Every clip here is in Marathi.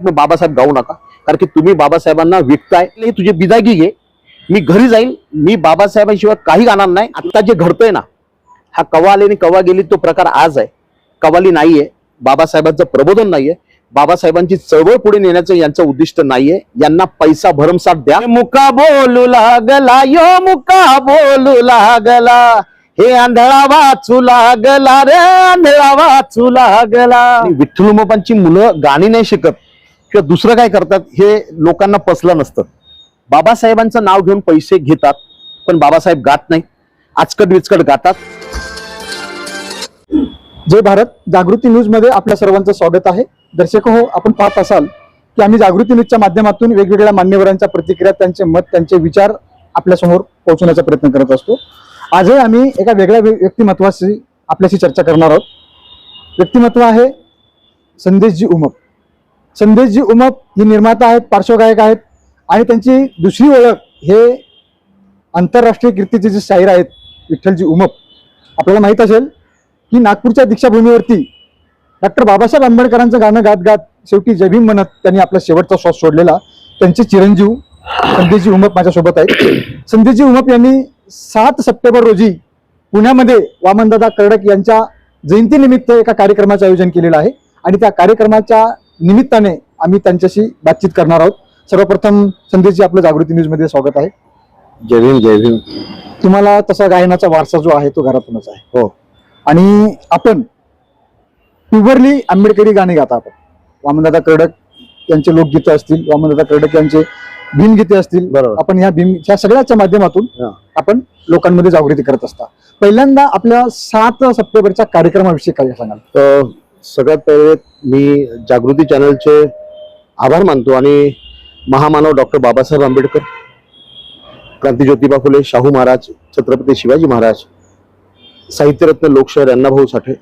बाबासाहेब गाऊ नका. कारण की तुम्ही बाबासाहेबांना विकताय. तुझे बिदागी घे. मी घरी जाईल मी बाबासाहेबांशिवाय काही गाणार नाही. आता जे घडतंय ना हा कवा आले आणि कवा गेली तो प्रकार आज आहे. कवाली नाहीये. बाबासाहेबांचं प्रबोधन नाहीये. बाबासाहेबांची चळवळ पुढे नेण्याचं यांचं उद्दिष्ट नाहीये. यांना पैसा भरमसाठ द्या. मुका बोलू लागला यो मुका बोलू लागला. हे आंधळा वाचू लागला रे आंधळा वाचू लागला. विठ्ठलुमोपांची मुलं गाणी नाही शिकत. किंवा दुसरं काय करतात हे लोकांना पसलं नसतं. बाबासाहेबांचं नाव घेऊन पैसे घेतात पण बाबासाहेब गात नाही. आचकट विचकट गातात. जय भारत. जागृती न्यूजमध्ये आपल्या सर्वांचं स्वागत आहे. दर्शक हो आपण पाहत असाल की आम्ही जागृती न्यूजच्या माध्यमातून वेगवेगळ्या मान्यवरांच्या प्रतिक्रिया त्यांचे मत त्यांचे विचार आपल्यासमोर पोहोचवण्याचा प्रयत्न करत असतो. आजही आम्ही एका वेगळ्या व्यक्तिमत्वाशी आपल्याशी चर्चा करणार आहोत. व्यक्तिमत्व आहे संदेशजी उमप. संदेशजी उमप ही निर्माता आहेत पार्श्वगायक आहेत आणि त्यांची दुसरी ओळख हे आंतरराष्ट्रीय कीर्तीचे जे शाहीर आहेत विठ्ठलजी उमप. आपल्याला माहीत असेल की नागपूरच्या दीक्षाभूमीवरती डॉक्टर बाबासाहेब आंबेडकरांचं गाणं गात गात शेवटी जय भीम म्हणत त्यांनी आपला शेवटचा श्वास सोडलेला. त्यांचे चिरंजीव संदेशजी उमप माझ्यासोबत आहेत. संदेशजी उमप यांनी सात सप्टेंबर रोजी पुण्यामध्ये वामनदादा कर्डक यांच्या जयंतीनिमित्त एका कार्यक्रमाचं आयोजन केलेलं आहे. आणि त्या कार्यक्रमाच्या निमित्ताने आम्ही त्यांच्याशी बातचीत करणार आहोत. सर्वप्रथम संदेशजी आपलं जागृती न्यूजमध्ये स्वागत आहे. जय भीम जय भीम. तुम्हाला तसा गायनाचा वारसा जो आहे तो घरातूनच आहे. हो. आणि आपण प्युअरली आंबेडकरी गाणी गाता आपण. वामनदादा कर्डक यांचे लोकगीतं असतील वामनदादा कर्डक यांचे भीमगीते असतील बरोबर. आपण ह्या भीम ह्या सगळ्याच्या माध्यमातून. आपण लोकांमध्ये जागृती करत असता. पहिल्यांदा आपल्या सात सप्टेंबरच्या कार्यक्रमाविषयी काय सांगाल? सगळ्यात पहिले मी जागृती चॅनलचे आभार मानतो आणि महामानव डॉक्टर बाबासाहेब आंबेडकर क्रांती ज्योतिबा फुले शाहू महाराज छत्रपती शिवाजी महाराज साहित्यरत्न लोकशाहीर अण्णाभाऊ साठे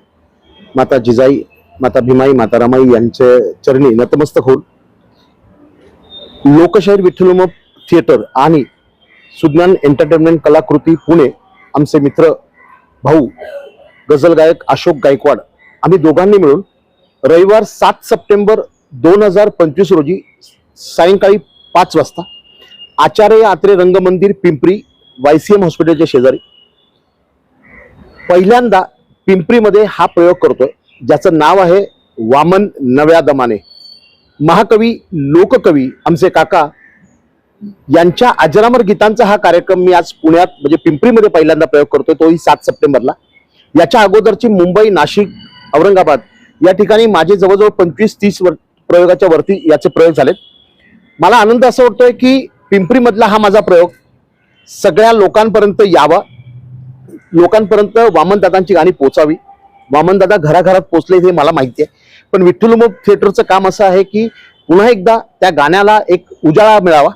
माता जिजाई माता भीमाई माता रमाई यांचे चरणी नतमस्तक होऊन लोकशाहीर विठ्ठलोम थिएटर आणि सुज्ञान एंटरटेनमेंट कलाकृती पुणे आमचे मित्र भाऊ गझल गायक अशोक गायकवाड आम्ही दोघांनी मिळून रविवार सात सप्टेंबर दोन हजार पंचवीस रोजी सायंकाळी पाच वाजता Acharya Atre Rangmandir Pimpri Y C M हॉस्पिटलच्या शेजारी पहिल्यांदा पिंपरीमध्ये हा प्रयोग करतोय ज्याचं नाव आहे वामन नव्या दमाने. महाकवी लोककवी आमचे काका यांच्या अजरामर गीतांचा हा कार्यक्रम मी आज पुण्यात म्हणजे पिंपरीमध्ये पहिल्यांदा प्रयोग करतोय तोही सात सप्टेंबरला. याच्या अगोदरची मुंबई नाशिक औरंगाबाद. या ठिकाणी माझे जवळजवळ पंचवीस तीस वर प्रयोगाच्या वरती याचे प्रयोग झालेत. मला आनंद असा वाटतोय की पिंपरीमधला हा माझा प्रयोग सगळ्या लोकांपर्यंत यावा. लोकांपर्यंत वामनदादांची गाणी पोचावी. वामनदादा घराघरात पोचले हे मला माहिती आहे. पण विठ्ठलमुख थिएटरचं काम असं आहे की पुन्हा एकदा त्या गाण्याला एक उजाळा मिळावा.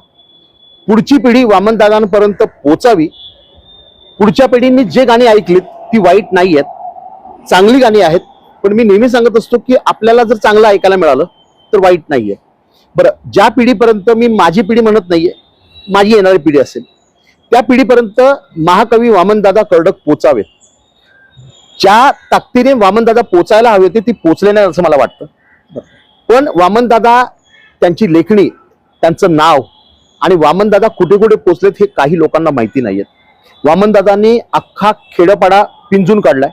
पुढची पिढी वामनदादांपर्यंत पोचावी. पुढच्या पिढींनी जे गाणी ऐकलीत ती वाईट नाही आहेत चांगली गाणी आहेत. पण मी नेहमी सांगत असतो की आपल्याला जर चांगलं ऐकायला मिळालं तर वाईट नाहीये. बरं ज्या पिढीपर्यंत मी माझी पिढी म्हणत नाहीये माझी येणारी पिढी असेल त्या पिढीपर्यंत महाकवी वामनदादा कर्डक पोचावेत ज्या ताकदीने वामनदादा पोचायला हवे होते ती पोचले नाही असं मला वाटतं. पण वामनदादा त्यांची लेखणी त्यांचं नाव आणि वामनदादा कुठे कुठे पोचलेत हे काही लोकांना माहिती नाहीयेत. वामनदादांनी अख्खा खेडपाडा पिंजून काढलाय.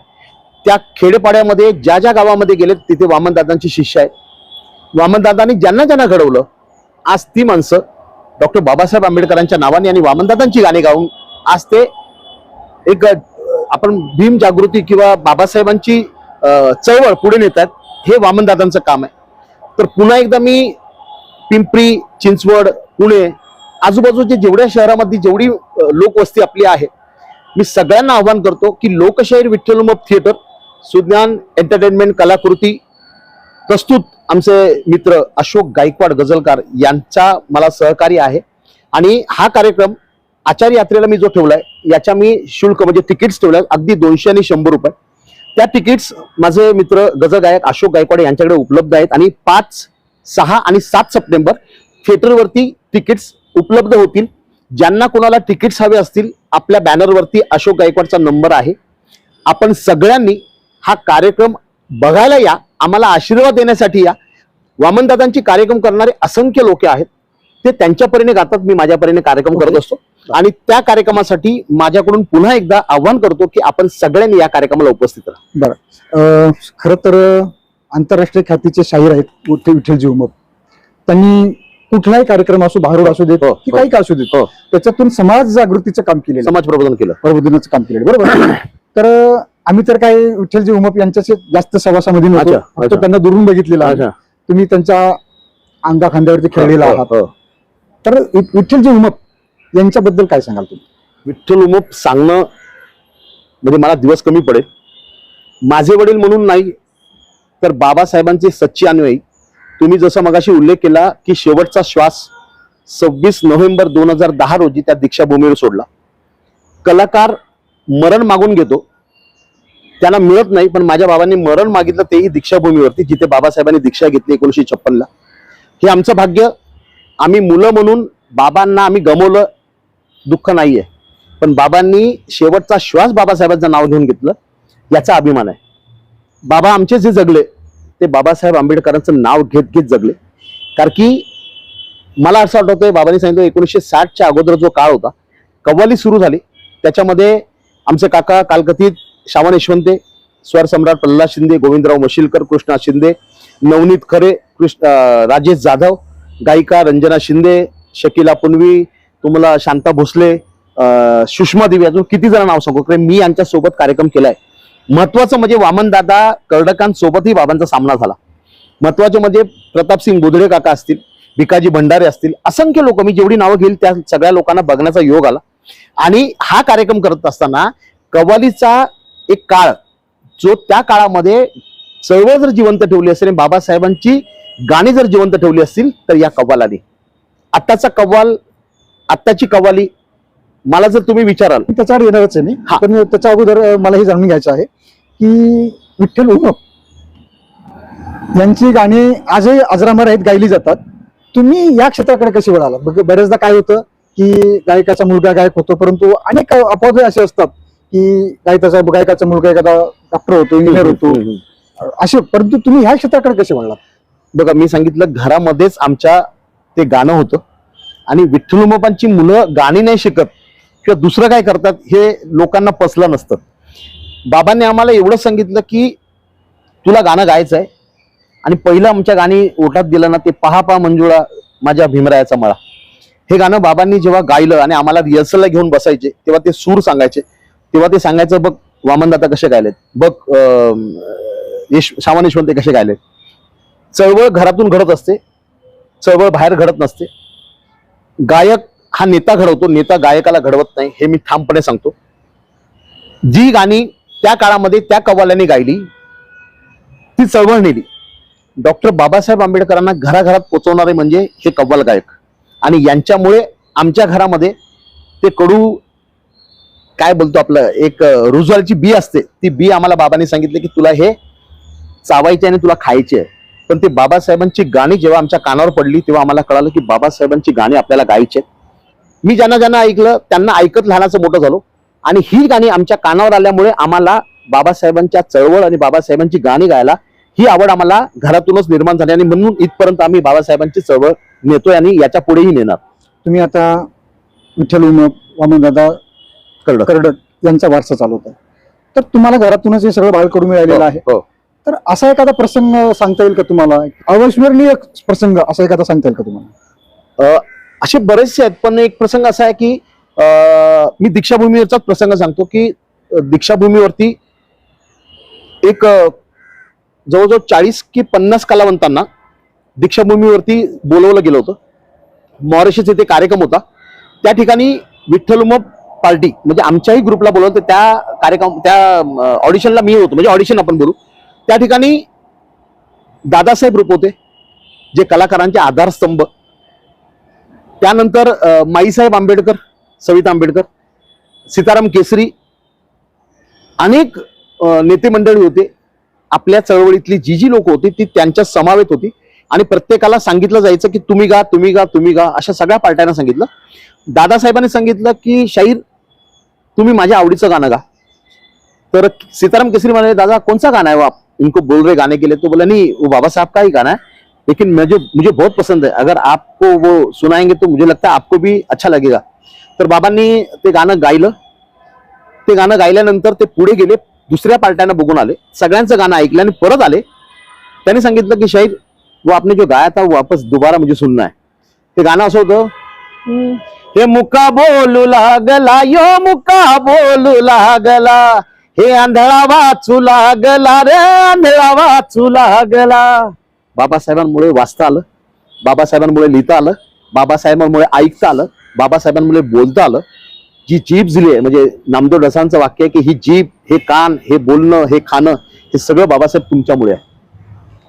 त्या खेडेपाड्यामध्ये ज्या ज्या गावामध्ये गेलेत तिथे वामनदादांची शिष्य आहेत. वामनदादांनी ज्यांना ज्यांना घडवलं आज ती माणसं डॉक्टर बाबासाहेब आंबेडकरांच्या नावाने आणि वामनदादांची गाणी गाऊन आज ते एक आपण भीम जागृती किंवा बाबासाहेबांची चळवळ पुढे नेत आहेत हे वामनदादांचं काम आहे. तर पुन्हा एकदा मी पिंपरी चिंचवड पुणे आजूबाजूच्या जेवढ्या शहरामध्ये जेवढी लोकवस्ती आपली आहे मी सगळ्यांना आव्हान करतो की लोकशाहीर विठ्ठलुमप थिएटर सुज्ञान एंटरटेनमेंट कलाकृती प्रस्तुत आमचे मित्र अशोक गायकवाड गझलकार यांचा मला सहकार्य आहे. आणि हा कार्यक्रम आचार्य यात्रेला मी जो ठेवलाय याच्या मी शुल्क म्हणजे तिकीट्स ठेवलाय अगदी दोनशे आणि शंभर रुपये. त्या तिकीट्स माझे मित्र गजल गायक अशोक गायकवाड यांच्याकडे उपलब्ध आहेत आणि पाच सहा आणि सात सप्टेंबर थिएटरवरती तिकीट्स उपलब्ध होतील. ज्यांना कोणाला तिकीट्स हवे असतील आपल्या बॅनरवरती अशोक गायकवाडचा नंबर आहे. आपण सगळ्यांनी हा कार्यक्रम बघायला या आम्हाला आशीर्वाद देण्यासाठी या वामनदादांची कार्यक्रम करणारे असंख्य लोक आहेत ते त्यांच्या परीने गातात मी माझ्या परीने कार्यक्रम करत. असतो आणि त्या कार्यक्रमासाठी माझ्याकडून पुन्हा एकदा आव्हान करतो की आपण सगळ्यांनी या कार्यक्रमाला उपस्थित राहा अं, खरं तर आंतरराष्ट्रीय ख्यातीचे शाहीर आहेत मोठे विठ्ठलजी उमप त्यांनी कुठलाही कार्यक्रम असो भारूड असू देत हो, की हो. काही का असू देत हो. त्याच्यातून समाज जागृतीचं काम केलेलं. समाज प्रबोधन केलं प्रबोधनाचं काम केलेलं बरोबर तर आम्ही तर काय विठ्ठलजी उमप यांच्याशी जास्त सहवासामध्ये नव्हतो अच्छा, फक्त अच्छा. त्यांना दुरून बघितलेलं आहे. अच्छा. तुम्ही त्यांच्या अंगा खांद्यावरती खेळलेला हो, आहात. हो. तर वि- विठ्ठलजी उमप यांच्याबद्दल काय सांगाल तुम्ही? विठ्ठल उमप सांगणं म्हणजे मला दिवस कमी पडेल. माझे वडील म्हणून नाही तर बाबासाहेबांचे सच्ची अन्वयी. तुम्ही जसं मगाशी उल्लेख केला की शेवटचा श्वास सव्वीस नोव्हेंबर दोन हजार दहा रोजी त्या दीक्षाभूमीवर सोडला. कलाकार मरण मागून घेतो. त्यांना मिळत नाही पण माझ्या बाबांनी मरण मागितलं तेही दीक्षाभूमीवरती जिथे बाबासाहेबांनी दीक्षा घेतली एकोणीशे छप्पनला. हे आमचं भाग्य. आम्ही मुलं म्हणून बाबांना आम्ही गमवलं दुःख नाहीये. पण बाबांनी शेवटचा श्वास बाबासाहेबांचं नाव घेऊन घेतलं याचा अभिमान आहे. बाबा आमचे जे जगले ते बाबासाहेब आंबेडकरांचं नाव घेत घेत जगले. कारण की मला असं आठवतंय बाबांनी सांगितलं एकोणीसशे साठच्या अगोदर जो काळ होता कव्वाली सुरू झाली. त्याच्यामध्ये आमचे काका कालकथित श्यामा यशवंते स्वर सम्राट प्रल्हाद शिंदे गोविंदराव मशिलकर कृष्णा शिंदे नवनीत खरे कृष्ण राजेश जाधव गायिका रंजना शिंदे शकिला पुनवी तुम्हाला शांता भोसले सुषमा देवी अजून किती जण नाव सांगू? कारण मी यांच्यासोबत कार्यक्रम केलाय. महत्वाचं म्हणजे वामनदादा कर्डकांसोबतही बाबांचा सामना झाला. महत्त्वाचे म्हणजे प्रतापसिंग बुधडे काका असतील भिकाजी भंडारे असतील असंख्य लोक मी जेवढी नावं घेईल त्या सगळ्या लोकांना बघण्याचा योग आला. आणि हा कार्यक्रम करत असताना कव्वालीचा एक काळ जो त्या काळामध्ये चळवळ जर जिवंत ठेवली असेल आणि बाबासाहेबांची गाणी जर जिवंत ठेवली असतील तर या कव्वालाने आत्ताचा कव्वाल आत्ताची कव्वाली मला जर तुम्ही विचाराल. त्याच्यावर येणारच आहे मी. हा. पण त्याच्या अगोदर मला हे जाणून घ्यायचं आहे की विठ्ठल उमप यांची गाणी आजही अजरामर आहेत गायली जातात. तुम्ही या क्षेत्राकडे कशी वळाला बऱ्याचदा काय होतं की गायकाचा मुलगा गायक होतो परंतु अनेक अपवाद असे असतात. की गायकाचा गायकाचा मुलगा एखादा डॉक्टर होतो इंजिनियर होतो. असे परंतु तुम्ही ह्या क्षेत्राकडे कसे वळलात? बघा मी सांगितलं घरामध्येच आमच्या ते गाणं होतं. आणि विठ्ठलुमपांची मुलं गाणी नाही शिकत किंवा दुसरं काय करतात हे लोकांना पसलं नसतं. बाबांनी आम्हाला एवढं सांगितलं की तुला गाणं गायचं आहे आणि पहिलं आमच्या गाणी ओटात दिलं ना ते पहा पहा मंजुळा माझ्या भीमरायाचा मळा. हे गाणं बाबांनी जेव्हा गायलं आणि आम्हाला रिहर्सलला घेऊन बसायचे तेव्हा ते सूर सांगायचे तेव्हा ते सांगायचं बघ वामनदाता कसे गायलेत बघ सामान्य यश कसे गायलेत चळवळ घरातून घडत असते. चळवळ बाहेर घडत नसते. गायक हा नेता घडवतो नेता गायकाला घडवत नाही हे मी ठामपणे सांगतो. जी गाणी त्या काळामध्ये त्या कव्वाल्याने गायली ती चळवळ नेली. डॉक्टर बाबासाहेब आंबेडकरांना घराघरात पोचवणारे म्हणजे हे कव्वाल गायक. आणि यांच्यामुळे आमच्या घरामध्ये ते कडू काय बोलतो आपलं एक अं, रुजवालची बी असते. ती बी आम्हाला बाबांनी सांगितले की तुला हे चावायचे आणि तुला खायचे. आहे पण ते बाबासाहेबांची गाणी जेव्हा आमच्या कानावर पडली तेव्हा आम्हाला कळालं की बाबासाहेबांची गाणी आपल्याला गायचे. मी ज्यांना ज्यांना ऐकलं त्यांना ऐकत लहानाचं मोठं झालो. आणि ही गाणी आमच्या कानावर आल्यामुळे आम्हाला बाबासाहेबांच्या चळवळ आणि बाबासाहेबांची गाणी गायला ही आवड आम्हाला घरातूनच निर्माण झाली. आणि म्हणून इथपर्यंत आम्ही बाबासाहेबांची चळवळ नेतोय आणि याच्या पुढेही नेणार. तुम्ही आता विठ्ठल उमप वामनदादा कळलं करडक यांचा वारसा चालवत आहे तर तुम्हाला घरातूनच हे सगळं बाहेर करून मिळालेलं आहे. हो. तर असा एखादा प्रसंग सांगता येईल का तुम्हाला? अविस्मरणीय प्रसंग असा एखादा सांगता येईल का तुम्हाला? असे बरेचसे आहेत पण एक प्रसंग असा आहे की मी दीक्षाभूमीवरचाच प्रसंग सांगतो की दीक्षाभूमीवरती एक जवळजवळ चाळीस की पन्नास कलावंतांना दीक्षाभूमीवरती बोलवलं गेलं होतं. मॉरिशस येथे कार्यक्रम होता. त्या ठिकाणी विठ्ठल उमप पार्टी म्हणजे आमच्याही ग्रुपला बोलवलं तर त्या कार्यक्रम त्या ऑडिशनला मी होतो म्हणजे ऑडिशन आपण बोलू. त्या ठिकाणी दादासाहेब रूप होते जे कलाकारांचे आधारस्तंभ. त्यानंतर माईसाहेब आंबेडकर सविता आंबेडकर सीताराम केसरी अनेक नेतेमंडळी नेते मंडळी होते. आपल्या चळवळीतली जी जी लोक होती ती त्यांच्या समावेत होती. आणि प्रत्येकाला सांगितलं जायचं की तुम्ही गा तुम्ही गा तुम्ही गा अशा सगळ्या पार्ट्यांना सांगितलं. दादासाहेबांनी सांगितलं की शाहीर तुम्ही माझ्या आवडीचं गाणं गा. तर सीताराम केसरी म्हणाले दादा कोणचा गाणं है वो आप इनको बोल रहे गाने के लिए तो बोला नहीं वो बाबा साहब का ही गाना है लेकिन मुझे मुझे बहुत पसंद है. अगर आपको वो सुनाएंगे तो मुझे लगता है आपको भी अच्छा लगेगा. तर बाबांनी ते गाणं गायलं. ते गाणं गायल्यानंतर ते पुढे गेले दुसऱ्या पार्ट्यांना बघून आले. सगळ्यांचं गाणं ऐकलं आणि परत आले. त्यांनी सांगितलं की शाहीर वो आपने जो गाया था वापस दुबारा मुझे सुनना है. ते गाणं असं होतं. हे मुका बोलू लागला यो मुका बोलू लागला. हे आंधळा वाचू लागला रे आंधळा वाचू लागला. बाबासाहेबांमुळे वाचता आलं बाबासाहेबांमुळे लिहिता आलं बाबासाहेबांमुळे ऐकता आलं बाबासाहेबांमुळे बोलता आलं. जी जीभ दिली आहे म्हणजे नामदेव डसांचं वाक्य आहे की ही जीभ हे कान हे बोलणं हे खाणं हे सगळं बाबासाहेब तुमच्यामुळे आहे.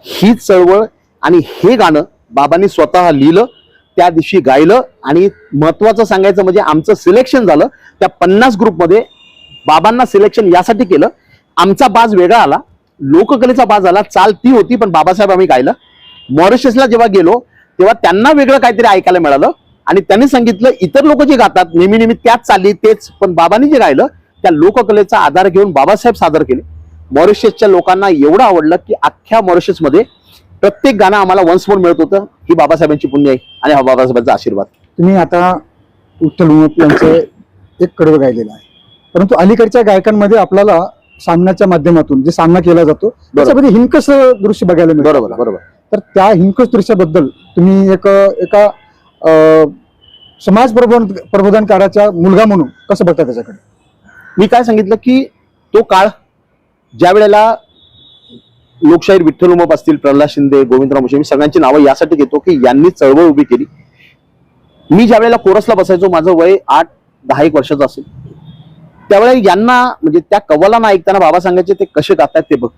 ही चळवळ आणि हे गाणं बाबांनी स्वतः लिहिलं त्या दिवशी गायलं आणि महत्वाचं सांगायचं म्हणजे आमचं सिलेक्शन झालं. त्या पन्नास ग्रुपमध्ये बाबांना सिलेक्शन यासाठी केलं. आमचा बाज वेगळा आला. लोककलेचा बाज आला. चाल ती होती पण बाबासाहेब आम्ही गायलं. मॉरिशसला जेव्हा गेलो तेव्हा त्यांना वेगळं काहीतरी ऐकायला मिळालं. आणि त्यांनी सांगितलं इतर लोक जे गातात नेहमी नेहमी त्याच चालली तेच पण बाबांनी जे गायलं त्या लोककलेचा आधार घेऊन बाबासाहेब सादर केले. मॉरिशसच्या लोकांना एवढं आवडलं की अख्ख्या मॉरिशसमध्ये प्रत्येक गाणं आम्हाला वन्स मोर मिळत होतं. ही बाबासाहेबांची पुण्य आहे आणि हा बाबासाहेबांचा आशीर्वाद. तुम्ही आता विठ्ठल उमप यांचं एक कडवं गायलेलं आहे. परंतु अलीकडच्या गायकांमध्ये आपल्याला सामन्याच्या माध्यमातून जे सामना केला जातो त्याच्यामध्ये हिंकस दृश्य बघायला मिळतं. बरोबर बरोबर. तर त्या हिंकस दृश्याबद्दल तुम्ही एक एका समाज प्रबोधन प्रबोधनकाराचा मुलगा म्हणून कसं बघता त्याच्याकडे? मी काय सांगितलं की तो काळ ज्या वेळेला लोकशाहीर विठ्ठल उमप असतील प्रल्हाद शिंदे गोविंदराव मुशे मी सगळ्यांची नावं यासाठी घेतो की यांनी चळवळ उभी केली. मी ज्या वेळेला कोरसला बसायचो माझं वय आठ दहा एक वर्षाचं असेल. त्यावेळेला यांना म्हणजे त्या कव्वाला ना ऐकताना बाबा सांगायचे ते कसे गातायत ते बघ.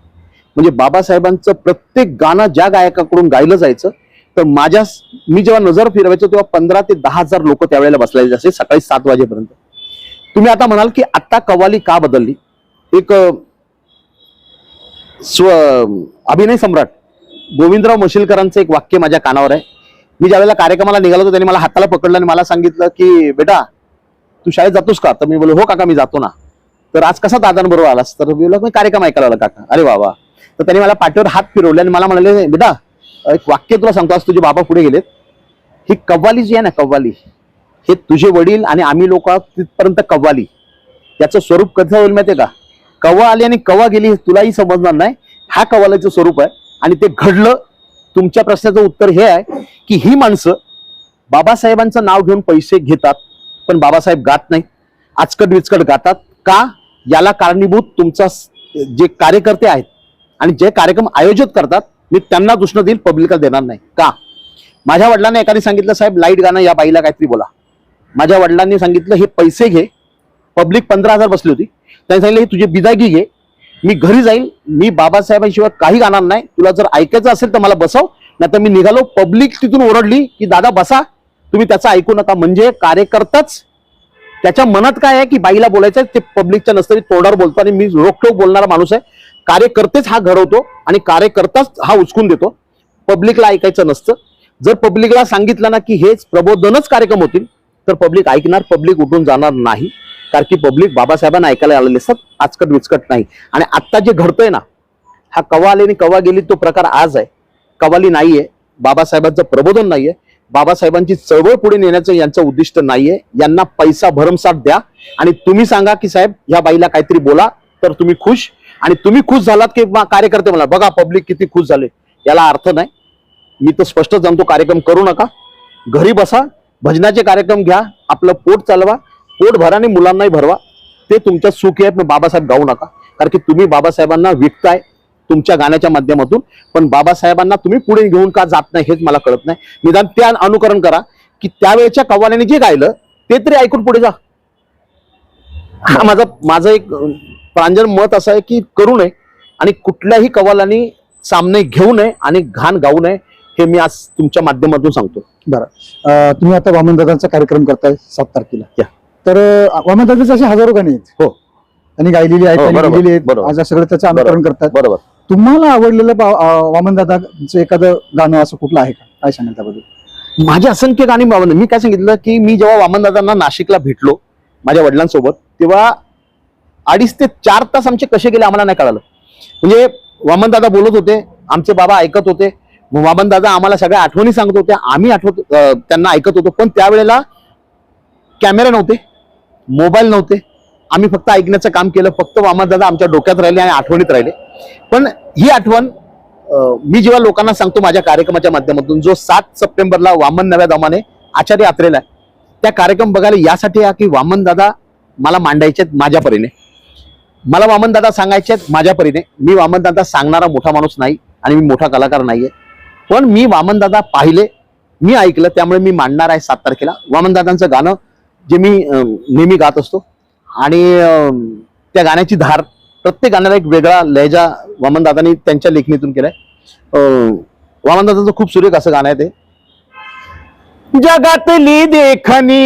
म्हणजे बाबासाहेबांचं प्रत्येक गाणं ज्या गायकाकडून गायलं जायचं तर माझ्या मी जेव्हा नजर फिरवायचो तेव्हा पंधरा ते दहा हजार लोक त्यावेळेला बसलेले असे सकाळी सात वाजेपर्यंत. तुम्ही आता म्हणाल की आता कव्वाली का बदलली? एक स्व अभिनय सम्राट गोविंदराव मशिलकरांचं एक वाक्य माझ्या कानावर आहे. मी ज्यावेळेला कार्यक्रमाला निघालो होतो त्यांनी मला हाताला पकडलं आणि मला सांगितलं की बेटा तू शाळेत जातोस का? तर मी बोललो हो काका मी जातो ना. तर आज कसा दादांबरोबर आलास? तर मी कार्यक्रम ऐकायला आला काका. अरे बाबा तर त्यांनी मला पाठीवर हात फिरवले आणि मला म्हणाले बेटा एक वाक्य तुला सांगतो आज तुझे बाबा पुढे गेलेत. ही कव्वाली जी आहे ना कव्वाली हे तुझे वडील आणि आम्ही लोक तिथपर्यंत कव्वाली. याचं स्वरूप कसं होईल माहिती का? कवा आली आणि कवा गेली हे तुलाही समजणार नाही. हा कव्वालीचं स्वरूप आहे. आणि ते घडलं तुमच्या प्रश्नाचं उत्तर हे आहे की ही माणसं बाबासाहेबांचं नाव घेऊन पैसे घेतात पण बाबासाहेब गात नाही. आचकट विचकट गातात. का? याला कारणीभूत तुमचा जे कार्यकर्ते आहेत आणि जे कार्यक्रम आयोजित करतात मी त्यांना दुष्ण देईल पब्लिकला देणार नाही. का? माझ्या वडिलांनी एकाने सांगितलं साहेब लाइट गाणं या बाईला काहीतरी बोला. माझ्या वडिलांनी सांगितलं हे पैसे घे पब्लिक पंधरा हजार बसली होती. त्यांनी सांगितलं हे तुझी बिदागी घे. मी घरी जाईल मी बाबासाहेबांशिवाय काही गाणार नाही. तुला जर ऐकायचं असेल तर मला बसव. नाही तर मी निघालो. पब्लिक तिथून ओरडली की दादा बसा. तुम्ही त्याचं ऐकू नका. म्हणजे कार्यकर्ताच त्याच्या मनात काय आहे की बाईला बोलायचं ते पब्लिकच्या नसतरी तोंडावर बोलतो आणि मी रोखोक बोलणारा माणूस आहे. कार्यकर्तेच हा घडवतो आणि कार्यकर्ताच हा उचकून देतो. पब्लिकला ऐकायचं नसतं. जर पब्लिकला सांगितलं ना की हेच प्रबोधनच कार्यक्रम होतील तर पब्लिक ऐकणार पब्लिक उठून जाणार नाही. कारण की पब्लिक बाबासाहेबांना ऐकायला आलेले असतात आचकट विचकट नाही. आणि आत्ता जे घडतंय ना हा कवा आले आणि कवा गेली तो प्रकार आज आहे. कवाली नाहीये बाबासाहेबांचं प्रबोधन नाहीये बाबासाहेबांची चळवळ पुढे नेण्याचं यांचं उद्दिष्ट नाहीये. यांना पैसा भरमसाठ द्या आणि तुम्ही सांगा की साहेब ह्या बाईला काहीतरी बोला तर तुम्ही खुश. आणि तुम्ही खुश झालात की कार्यकर्ते मला बघा पब्लिक किती खुश झाले. याला अर्थ नाही. मी तर स्पष्ट जाणतो कार्यक्रम करू नका. घरी बसा भजनाचे कार्यक्रम घ्या आपलं पोट चालवा पोट भरा आणि मुलांनाही भरवा. ते तुमच्या सुखी आहे पण बाबासाहेब गाऊ नका. कारण की तुम्ही बाबासाहेबांना विकताय तुमच्या गाण्याच्या माध्यमातून पण बाबासाहेबांना तुम्ही पुढे घेऊन का जात नाही हेच मला कळत नाही. निदान त्या अनुकरण करा की त्यावेळेच्या कव्वाल्याने जे गायलं ते तरी ऐकून पुढे जा. हा माझा माझं एक प्रांजन मत असं आहे की करू नये आणि कुठल्याही कव्वालांनी सामने घेऊ नये आणि घाण गाऊ नये. हे मी आज तुमच्या माध्यमातून सांगतो. बरं. तुम्ही आता वामनदादांचा कार्यक्रम करताय सात तारखेला. या. तर वामनदादाचे असे हजारो गाणी आहेत. हो. त्यांनी गायलेली आहेत हो. आज सगळं त्याचं अनुकरण करतात. बरोबर. तुम्हाला आवडलेलं वामनदादाचं एखादं गाणं असं कुठलं आहे का? काय सांगाल त्याबद्दल? माझी असंख्य गाणी बाबा मी काय सांगितलं की मी जेव्हा वामनदादांना नाशिकला भेटलो माझ्या वडिलांसोबत तेव्हा अडीच ते चार तास आमचे कसे गेले आम्हाला नाही कळालं. म्हणजे वामनदादा बोलत होते आमचे बाबा ऐकत होते मग वामन दादा आम्हाला सगळ्या आठवणी सांगत होत्या. आम्ही आठवत त्यांना ऐकत होतो. पण त्यावेळेला कॅमेरे नव्हते मोबाईल नव्हते. आम्ही फक्त ऐकण्याचं काम केलं. फक्त वामन दादा आमच्या डोक्यात राहिले आणि आठवणीत राहिले. पण ही आठवण मी जेव्हा लोकांना सांगतो माझ्या कार्यक्रमाच्या माध्यमातून जो सात सप्टेंबरला वामन नव्या दमाने आचार्य यात्रेला आहे, त्या कार्यक्रम बघायला यासाठी या की वामन दादा मला मांडायचे आहेत माझ्या परीने. मला वामन दादा सांगायचे आहेत माझ्या परीने. मी वामन दादा सांगणारा मोठा माणूस नाही आणि मी मोठा कलाकार नाहीये. पण मी वामनदादा पाहिले मी ऐकलं त्यामुळे मी मांडणार आहे सात तारखेला. वामनदादांचं गाणं जे मी नेहमी गात असतो. आणि त्या गाण्याची धार प्रत्येक गाण्याला एक वेगळा लहजा वामनदादांनी त्यांच्या लेखणीतून केलाय. अं, वामन खूप सुरेख असं गाणं आहे ते. जगातली देखणी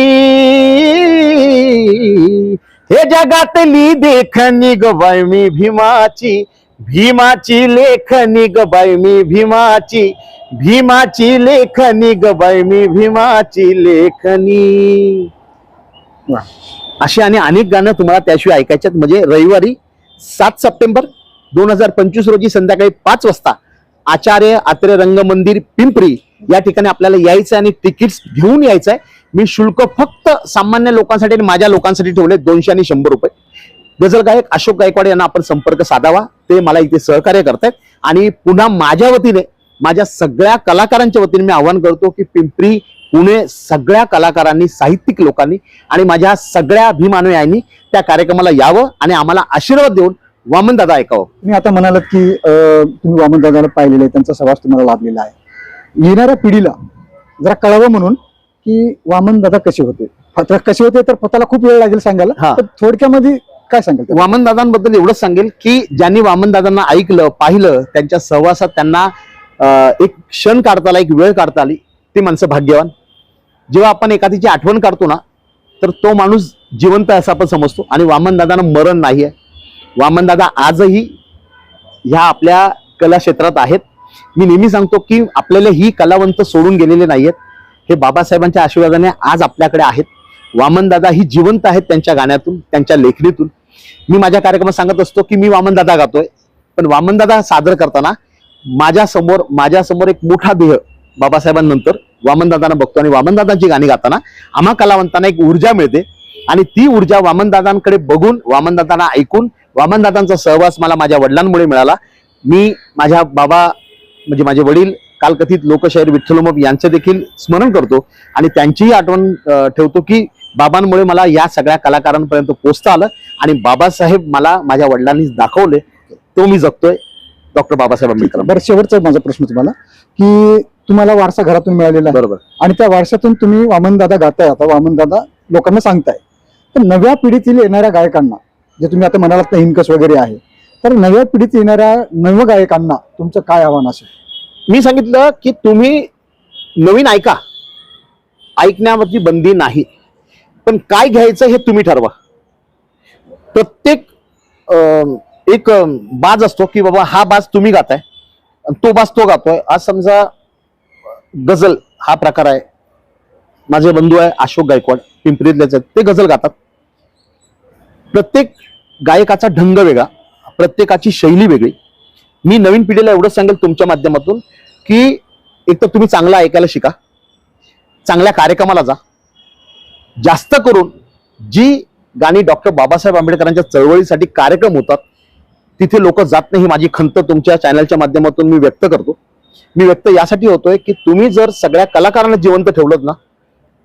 हे जगातली देखणी ग बाई मी भीमाची भीमाची लेखनी ग मी भीमाची भीमाची लेखनी ग मी भीमाची लेखनी. अशी आणि अनेक गाणं तुम्हाला त्याशिवाय ऐकायच्यात म्हणजे रविवारी सात सप्टेंबर दोन हजार पंचवीस रोजी संध्याकाळी पाच वाजता आचार्य आत्रे रंगमंदिर पिंपरी या ठिकाणी आपल्याला यायचं आणि तिकीट्स घेऊन यायचं आहे. मी शुल्क फक्त सामान्य लोकांसाठी आणि माझ्या लोकांसाठी ठेवले दोनशे आणि शंभर रुपये. गझल गायक अशोक गायकवाड यांना आपण संपर्क साधावा. ते मला इथे सहकार्य करतायत. आणि पुन्हा माझ्या वतीने माझ्या सगळ्या कलाकारांच्या वतीने मी आवाहन करतो की पिंपरी पुणे सगळ्या कलाकारांनी साहित्यिक लोकांनी आणि माझ्या सगळ्या अभिमानुयांनी त्या कार्यक्रमाला यावं आणि आम्हाला आशीर्वाद देऊन वामन दादा ऐकावं. तुम्ही आता म्हणालात की तुम्ही वामन दादाला पाहिलेलं आहे त्यांचा सहवास तुम्हाला लाभलेला आहे. येणाऱ्या पिढीला जरा कळावं म्हणून की वामन दादा कसे होते? कसे होते तर त्याला खूप वेळ लागेल सांगायला थोडक्यामध्ये काय सांगेल वामनदादांबद्दल वामन दादांबद्दल एवढंच सांगेल की ज्यांनी वामन दादांना ऐकलं पाहिलं त्यांच्या सहवासात त्यांना एक क्षण काढता आला एक वेळ काढता आली ती माणसं भाग्यवान. जेव्हा आपण एखादीची आठवण काढतो ना तर तो माणूस जिवंत असं आपण समजतो आणि वामन दादांना मरण नाही आहे वामन दादा आजही ह्या आपल्या कला क्षेत्रात आहेत. मी नेहमी सांगतो की आपल्याला ही कलावंत सोडून गेलेले नाहीयेत. हे बाबासाहेबांच्या आशीर्वादाने आज आपल्याकडे आहेत. वामन दादा ही जिवंत आहेत त्यांच्या गाण्यातून त्यांच्या लेखणीतून. मी माझ्या कार्यक्रमात सांगत असतो की मी वामनदादा गातोय. पण वामनदादा सादर करताना माझ्यासमोर माझ्यासमोर एक मोठा देह बाबासाहेबांनंतर वामनदादांना बघतो आणि वामनदादांची गाणी गाताना आम्हा कलावंतांना एक ऊर्जा मिळते. आणि ती ऊर्जा वामनदादांकडे बघून वामनदादांना ऐकून वामनदादांचा सहवास मला माझ्या वडिलांमुळे मिळाला. मी माझ्या बाबा म्हणजे माझे वडील कालकथित लोकशाहीर विठ्ठलोमप यांचं देखील स्मरण करतो. आणि त्यांचीही आठवण ठेवतो की बाबांमुळे मला या सगळ्या कलाकारांपर्यंत पोचता आलं आणि बाबासाहेब मला माझ्या वडिलांनी दाखवले तो मी जगतोय. डॉक्टर बाबासाहेब आंबेडकर बरं शेवटचा माझा प्रश्न तुम्हाला की तुम्हाला वारसा घरातून मिळालेला आहे. बरोबर. आणि त्या वारशातून तुम्ही वामन दादा गाताय आता वामन दादा लोकांना सांगताय. तर नव्या पिढीतील येणाऱ्या गायकांना जे तुम्ही आता म्हणालात ना हिनकस वगैरे आहे तर नव्या पिढीत येणाऱ्या नव गायकांना तुमचं काय आव्हान असेल? मी सांगितलं की तुम्ही नवीन ऐका. ऐकण्यावरती बंदी नाही. पण काय घ्यायचं हे तुम्ही ठरवा. प्रत्येक एक बाज असतो की बाबा हा बाज तुम्ही गाताय तो बाज तो गातोय. आज समजा गझल हा प्रकार आहे. माझे बंधू आहे अशोक गायकवाड पिंपरीतलेच आहेत. ते गझल गातात. प्रत्येक गायकाचा ढंग वेगळा प्रत्येकाची शैली वेगळी. मी नवीन पिढीला एवढंच सांगेल तुमच्या माध्यमातून की एक तर तुम्ही चांगलं ऐकायला शिका. चांगल्या कार्यक्रमाला जा. जास्त करून जी गाणी डॉक्टर बाबासाहेब आंबेडकरांच्या चळवळीसाठी कार्यक्रम होतात तिथे लोक जात नाही ही माझी खंत तुमच्या चॅनलच्या माध्यमातून मी व्यक्त करतो. मी व्यक्त यासाठी होतोय की तुम्ही जर सगळ्या कलाकारांना जिवंत ठेवलं ना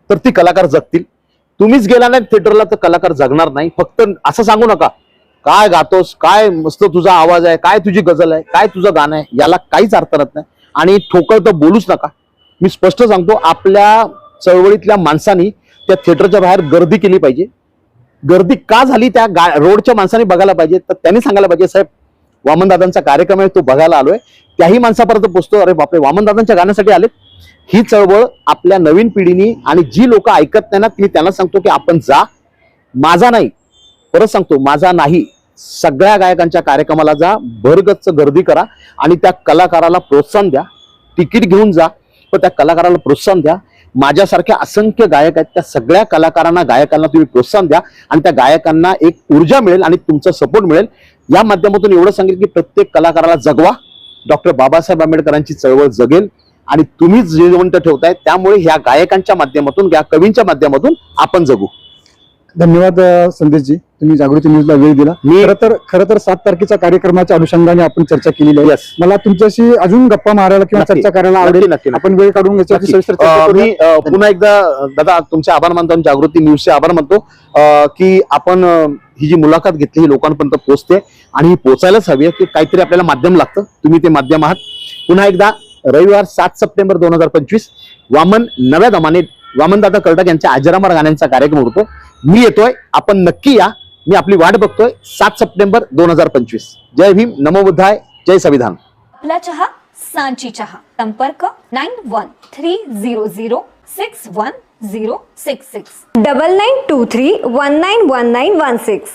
तर ती कलाकार जगतील. तुम्हीच गेला नाही थिएटरला तर कलाकार जगणार नाही. फक्त असं सांगू नका काय गातोस काय मस्त तुझा आवाज आहे काय तुझी गझल आहे काय तुझं गाणं आहे याला काहीच अर्थ राहत नाही. आणि ठोकळ तर बोलूच नका. मी स्पष्ट सांगतो आपल्या चळवळीतल्या माणसांनी त्या थिएटरच्या बाहेर गर्दी केली पाहिजे. गर्दी का झाली त्या गा रोडच्या माणसाने बघायला पाहिजे. तर त्यांनी सांगायला पाहिजे साहेब वामनदादांचा कार्यक्रम आहे तो बघायला आलोय. त्याही माणसापर्यंत पोचतो अरे बापरे वामनदादांच्या गाण्यासाठी आले ही चळवळ आपल्या नवीन पिढीनी आणि जी लोक ऐकत नाही ना ती त्यांना सांगतो की आपण जा. माझा नाही. परत सांगतो माझा नाही. सगळ्या गायकांच्या कार्यक्रमाला जा. भरगच्च गर्दी करा आणि त्या कलाकाराला प्रोत्साहन द्या. तिकीट घेऊन जा. पण त्या कलाकाराला प्रोत्साहन द्या. माझ्यासारख्या असंख्य गायक आहेत त्या सगळ्या कलाकारांना गायकांना तुम्ही प्रोत्साहन द्या आणि त्या गायकांना एक ऊर्जा मिळेल आणि तुमचा सपोर्ट मिळेल. या माध्यमातून एवढं सांगेल की प्रत्येक कलाकाराला जगवा. डॉक्टर बाबासाहेब आंबेडकरांची चळवळ जगेल आणि तुम्हीच जिवंत ठेवताय. त्यामुळे ह्या गायकांच्या माध्यमातून या कवींच्या माध्यमातून आपण जगू. धन्यवाद संदेशजी. तुम्ही जागृती न्यूजला वेळ दिला. मी खरं तर खरं तर सात तारखेच्या कार्यक्रमाच्या अनुषंगाने आपण चर्चा केलेली आहे. मला तुमच्याशी अजून गप्पा मारायला किंवा. चर्चा करायला आवडेल. आपण वेळ काढून. मी पुन्हा एकदा दादा तुमचे आभार मानतो जागृती न्यूजचे आभार मानतो. की आपण ही जी मुलाखत घेतली ही लोकांपर्यंत पोहोचते आणि ही पोहोचायलाच हवी आहे की काहीतरी आपल्याला माध्यम लागतं. तुम्ही ते माध्यम आहात. पुन्हा एकदा रविवार सात सप्टेंबर दोन हजार पंचवीस वामन नव्या दमाने वामनदादा कर्डक यांच्या आजरामर गाण्यांचा कार्यक्रम होतो मी येतोय. आपण नक्की या. मी आपली वाट बघतोय. सात सप्टेंबर दोन हजार पंचवीस. जय भीम. नमो बुद्धाय. जय संविधान. आपला चहा सांची चहा. संपर्क nine one three zero zero six one zero six six. Double nine two three one nine one nine one six.